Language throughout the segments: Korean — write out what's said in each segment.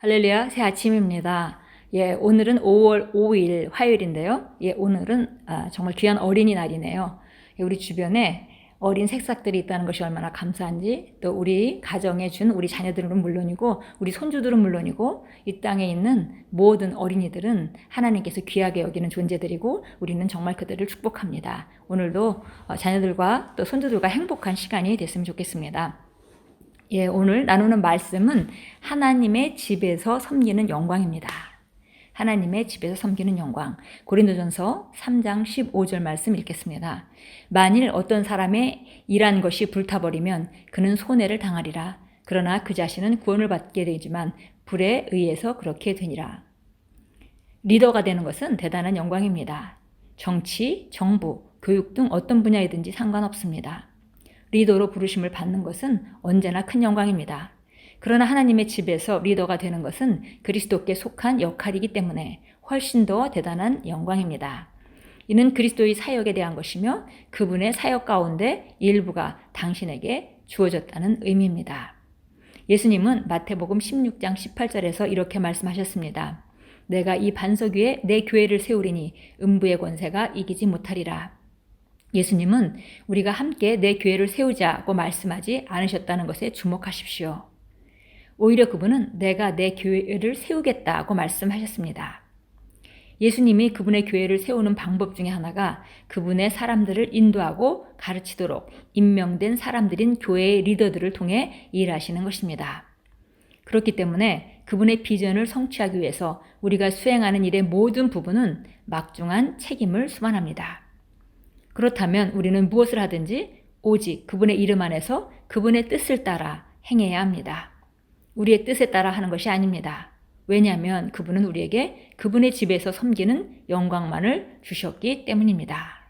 할렐루야, 새 아침입니다. 예, 오늘은 5월 5일 화요일인데요. 예, 오늘은 아, 정말 귀한 어린이날이네요. 예, 우리 주변에 어린 색삭들이 있다는 것이 얼마나 감사한지, 또 우리 가정에 준 우리 자녀들은 물론이고, 우리 손주들은 물론이고, 이 땅에 있는 모든 어린이들은 하나님께서 귀하게 여기는 존재들이고, 우리는 정말 그들을 축복합니다. 오늘도 어, 자녀들과 또 손주들과 행복한 시간이 됐으면 좋겠습니다. 예, 오늘 나누는 말씀은 하나님의 집에서 섬기는 영광입니다. 하나님의 집에서 섬기는 영광. 고린도전서 3장 15절 말씀 읽겠습니다. 만일 어떤 사람의 일한 것이 불타버리면 그는 손해를 당하리라. 그러나 그 자신은 구원을 받게 되지만 불에 의해서 그렇게 되니라. 리더가 되는 것은 대단한 영광입니다. 정치, 정부, 교육 등 어떤 분야이든지 상관없습니다. 리더로 부르심을 받는 것은 언제나 큰 영광입니다. 그러나 하나님의 집에서 리더가 되는 것은 그리스도께 속한 역할이기 때문에 훨씬 더 대단한 영광입니다. 이는 그리스도의 사역에 대한 것이며 그분의 사역 가운데 일부가 당신에게 주어졌다는 의미입니다. 예수님은 마태복음 16장 18절에서 이렇게 말씀하셨습니다. 내가 이 반석 위에 내 교회를 세우리니 음부의 권세가 이기지 못하리라. 예수님은 우리가 함께 내 교회를 세우자고 말씀하지 않으셨다는 것에 주목하십시오. 오히려 그분은 내가 내 교회를 세우겠다고 말씀하셨습니다. 예수님이 그분의 교회를 세우는 방법 중에 하나가 그분의 사람들을 인도하고 가르치도록 임명된 사람들인 교회의 리더들을 통해 일하시는 것입니다. 그렇기 때문에 그분의 비전을 성취하기 위해서 우리가 수행하는 일의 모든 부분은 막중한 책임을 수반합니다. 그렇다면 우리는 무엇을 하든지 오직 그분의 이름 안에서 그분의 뜻을 따라 행해야 합니다. 우리의 뜻에 따라 하는 것이 아닙니다. 왜냐하면 그분은 우리에게 그분의 집에서 섬기는 영광만을 주셨기 때문입니다.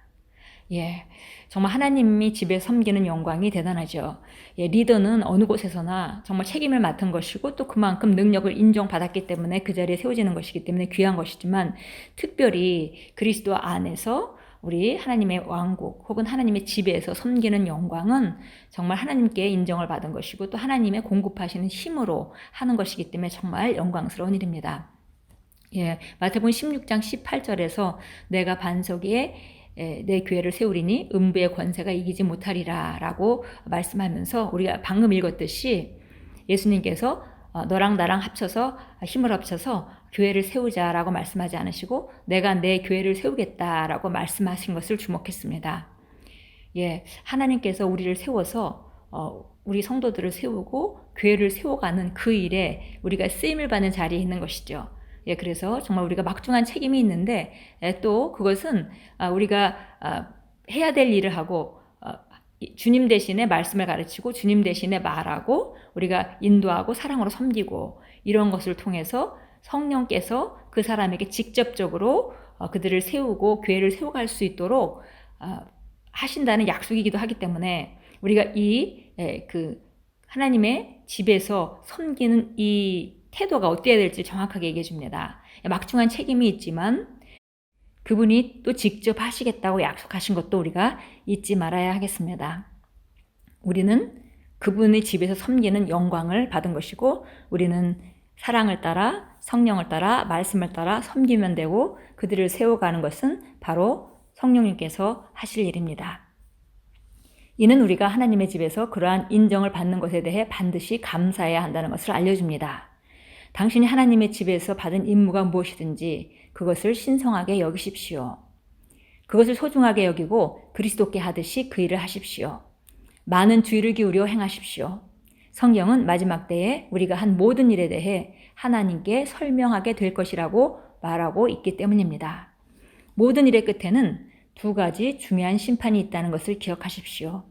예. 정말 하나님이 집에 섬기는 영광이 대단하죠. 예, 리더는 어느 곳에서나 정말 책임을 맡은 것이고 또 그만큼 능력을 인정받았기 때문에 그 자리에 세워지는 것이기 때문에 귀한 것이지만 특별히 그리스도 안에서 우리 하나님의 왕국 혹은 하나님의 집에서 섬기는 영광은 정말 하나님께 인정을 받은 것이고 또 하나님의 공급하시는 힘으로 하는 것이기 때문에 정말 영광스러운 일입니다. 예, 마태복음 16장 18절에서 내가 반석 위에 내 교회를 세우리니 음부의 권세가 이기지 못하리라라고 말씀하면서 우리가 방금 읽었듯이 예수님께서 어, 너랑 나랑 합쳐서 힘을 합쳐서 교회를 세우자라고 말씀하지 않으시고 내가 내 교회를 세우겠다라고 말씀하신 것을 주목했습니다. 예, 하나님께서 우리를 세워서 어, 우리 성도들을 세우고 교회를 세워가는 그 일에 우리가 쓰임을 받는 자리에 있는 것이죠. 예, 그래서 정말 우리가 막중한 책임이 있는데 예, 또 그것은 아, 우리가 아, 해야 될 일을 하고 어, 주님 대신에 말씀을 가르치고 주님 대신에 말하고 우리가 인도하고 사랑으로 섬기고 이런 것을 통해서 성령께서 그 사람에게 직접적으로 어, 그들을 세우고 교회를 세워갈 수 있도록 어, 하신다는 약속이기도 하기 때문에 우리가 이 그 하나님의 집에서 섬기는 이 태도가 어때야 될지 정확하게 얘기해 줍니다. 막중한 책임이 있지만 그분이 또 직접 하시겠다고 약속하신 것도 우리가 잊지 말아야 하겠습니다. 우리는 그분의 집에서 섬기는 영광을 받은 것이고 우리는 사랑을 따라 성령을 따라 말씀을 따라 섬기면 되고 그들을 세워가는 것은 바로 성령님께서 하실 일입니다. 이는 우리가 하나님의 집에서 그러한 인정을 받는 것에 대해 반드시 감사해야 한다는 것을 알려줍니다. 당신이 하나님의 집에서 받은 임무가 무엇이든지 그것을 신성하게 여기십시오. 그것을 소중하게 여기고 그리스도께 하듯이 그 일을 하십시오. 많은 주의를 기울여 행하십시오. 성경은 마지막 때에 우리가 한 모든 일에 대해 하나님께 설명하게 될 것이라고 말하고 있기 때문입니다. 모든 일의 끝에는 두 가지 중요한 심판이 있다는 것을 기억하십시오.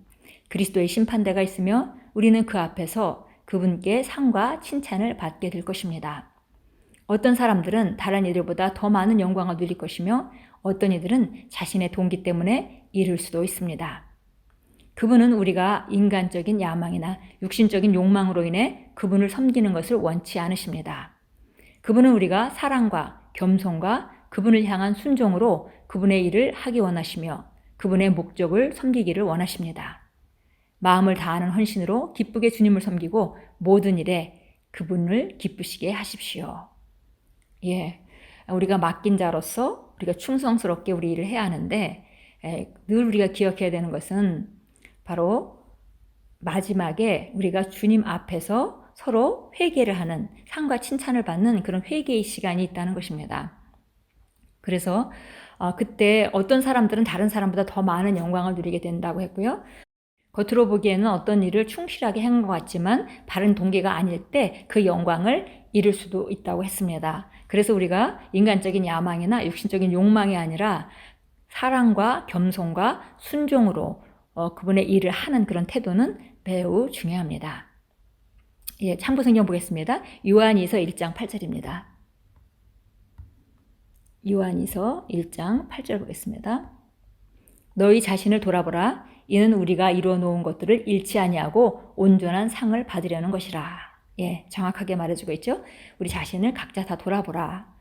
그리스도의 심판대가 있으며 우리는 그 앞에서 그분께 상과 칭찬을 받게 될 것입니다. 어떤 사람들은 다른 이들보다 더 많은 영광을 누릴 것이며 어떤 이들은 자신의 동기 때문에 이룰 수도 있습니다. 그분은 우리가 인간적인 야망이나 육신적인 욕망으로 인해 그분을 섬기는 것을 원치 않으십니다. 그분은 우리가 사랑과 겸손과 그분을 향한 순종으로 그분의 일을 하기 원하시며 그분의 목적을 섬기기를 원하십니다. 마음을 다하는 헌신으로 기쁘게 주님을 섬기고 모든 일에 그분을 기쁘시게 하십시오. 예. 우리가 맡긴 자로서 우리가 충성스럽게 우리 일을 해야 하는데 에, 늘 우리가 기억해야 되는 것은 바로 마지막에 우리가 주님 앞에서 서로 회개를 하는 상과 칭찬을 받는 그런 회개의 시간이 있다는 것입니다. 그래서 어, 그때 어떤 사람들은 다른 사람보다 더 많은 영광을 누리게 된다고 했고요. 겉으로 보기에는 어떤 일을 충실하게 한 것 같지만 바른 동기가 아닐 때 그 영광을 잃을 수도 있다고 했습니다. 그래서 우리가 인간적인 야망이나 육신적인 욕망이 아니라 사랑과 겸손과 순종으로 어, 그분의 일을 하는 그런 태도는 매우 중요합니다. 예, 참고 성경 보겠습니다. 요한이서 1장 8절입니다. 요한이서 1장 8절 보겠습니다. 너희 자신을 돌아보라. 이는 우리가 이루어 놓은 것들을 잃지 아니하고 온전한 상을 받으려는 것이라. 예, 정확하게 말해주고 있죠. 우리 자신을 각자 다 돌아보라.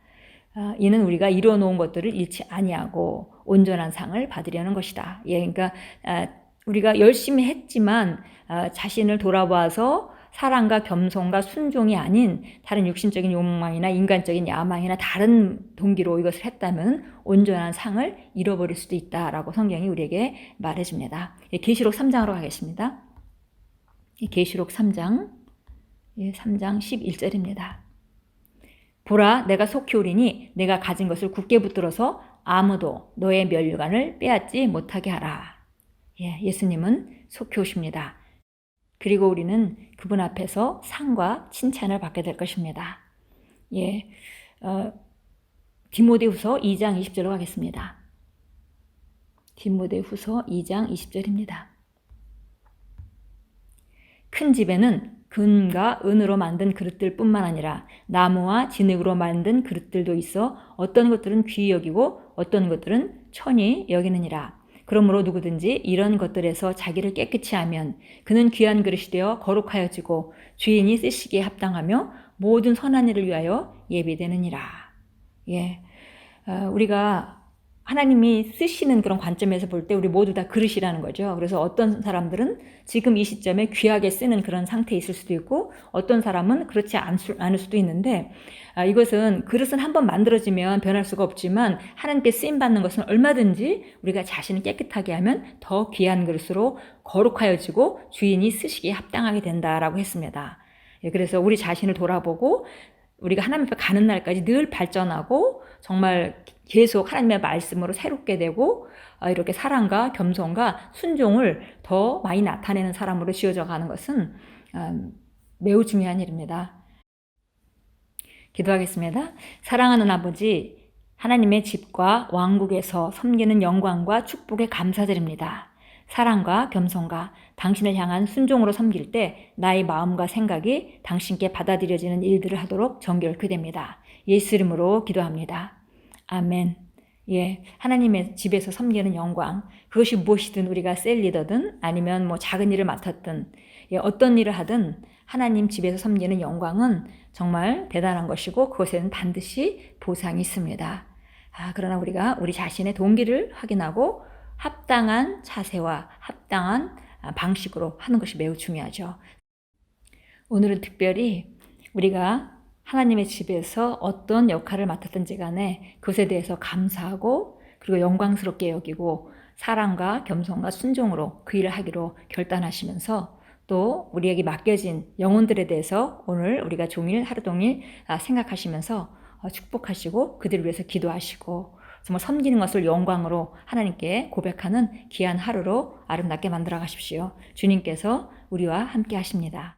아, 이는 우리가 이루어 놓은 것들을 잃지 아니하고 온전한 상을 받으려는 것이다. 예, 그러니까 아, 우리가 열심히 했지만 아, 자신을 돌아봐서 사랑과 겸손과 순종이 아닌 다른 육신적인 욕망이나 인간적인 야망이나 다른 동기로 이것을 했다면 온전한 상을 잃어버릴 수도 있다라고 성경이 우리에게 말해줍니다. 예, 계시록 3장으로 가겠습니다. 예, 계시록 3장 3장 11절입니다. 보라 내가 속히 오리니 내가 가진 것을 굳게 붙들어서 아무도 너의 멸류관을 빼앗지 못하게 하라. 예, 예수님은 속히 오십니다. 그리고 우리는 그분 앞에서 상과 칭찬을 받게 될 것입니다. 예, 어, 디모데후서 2장 20절로 가겠습니다. 디모데후서 2장 20절입니다. 큰 집에는 금과 은으로 만든 그릇들뿐만 아니라 나무와 진흙으로 만든 그릇들도 있어 어떤 것들은 귀히 여기고 어떤 것들은 천히 여기느니라. 그러므로 누구든지 이런 것들에서 자기를 깨끗이 하면 그는 귀한 그릇이 되어 거룩하여지고 주인이 쓰시기에 합당하며 모든 선한 일을 위하여 예비되느니라. 예. 어, 우리가 하나님이 쓰시는 그런 관점에서 볼 때 우리 모두 다 그릇이라는 거죠. 그래서 어떤 사람들은 지금 이 시점에 귀하게 쓰는 그런 상태에 있을 수도 있고 어떤 사람은 그렇지 않을 수도 있는데 아, 이것은 그릇은 한번 만들어지면 변할 수가 없지만 하나님께 쓰임 받는 것은 얼마든지 우리가 자신을 깨끗하게 하면 더 귀한 그릇으로 거룩하여지고 주인이 쓰시기에 합당하게 된다라고 했습니다. 예, 그래서 우리 자신을 돌아보고 우리가 하나님 앞에 가는 날까지 늘 발전하고 정말 계속 하나님의 말씀으로 새롭게 되고 어, 이렇게 사랑과 겸손과 순종을 더 많이 나타내는 사람으로 지어져 가는 것은 음, 매우 중요한 일입니다. 기도하겠습니다. 사랑하는 아버지, 하나님의 집과 왕국에서 섬기는 영광과 축복에 감사드립니다. 사랑과 겸손과 당신을 향한 순종으로 섬길 때 나의 마음과 생각이 당신께 받아들여지는 일들을 하도록 정결케 됩니다. 예수 이름으로 기도합니다. 아멘. 예, 하나님의 집에서 섬기는 영광, 그것이 무엇이든 우리가 셀 리더든 아니면 뭐 작은 일을 맡았든 예, 어떤 일을 하든 하나님 집에서 섬기는 영광은 정말 대단한 것이고 그것에는 반드시 보상이 있습니다. 아, 그러나 우리가 우리 자신의 동기를 확인하고 합당한 자세와 합당한 아, 방식으로 하는 것이 매우 중요하죠. 오늘은 특별히 우리가 하나님의 집에서 어떤 역할을 맡았든지 간에 그것에 대해서 감사하고 그리고 영광스럽게 여기고 사랑과 겸손과 순종으로 그 일을 하기로 결단하시면서 또 우리에게 맡겨진 영혼들에 대해서 오늘 우리가 종일 하루 종일 아, 생각하시면서 어, 축복하시고 그들을 위해서 기도하시고 정말 섬기는 것을 영광으로 하나님께 고백하는 귀한 하루로 아름답게 만들어 가십시오. 주님께서 우리와 함께 하십니다.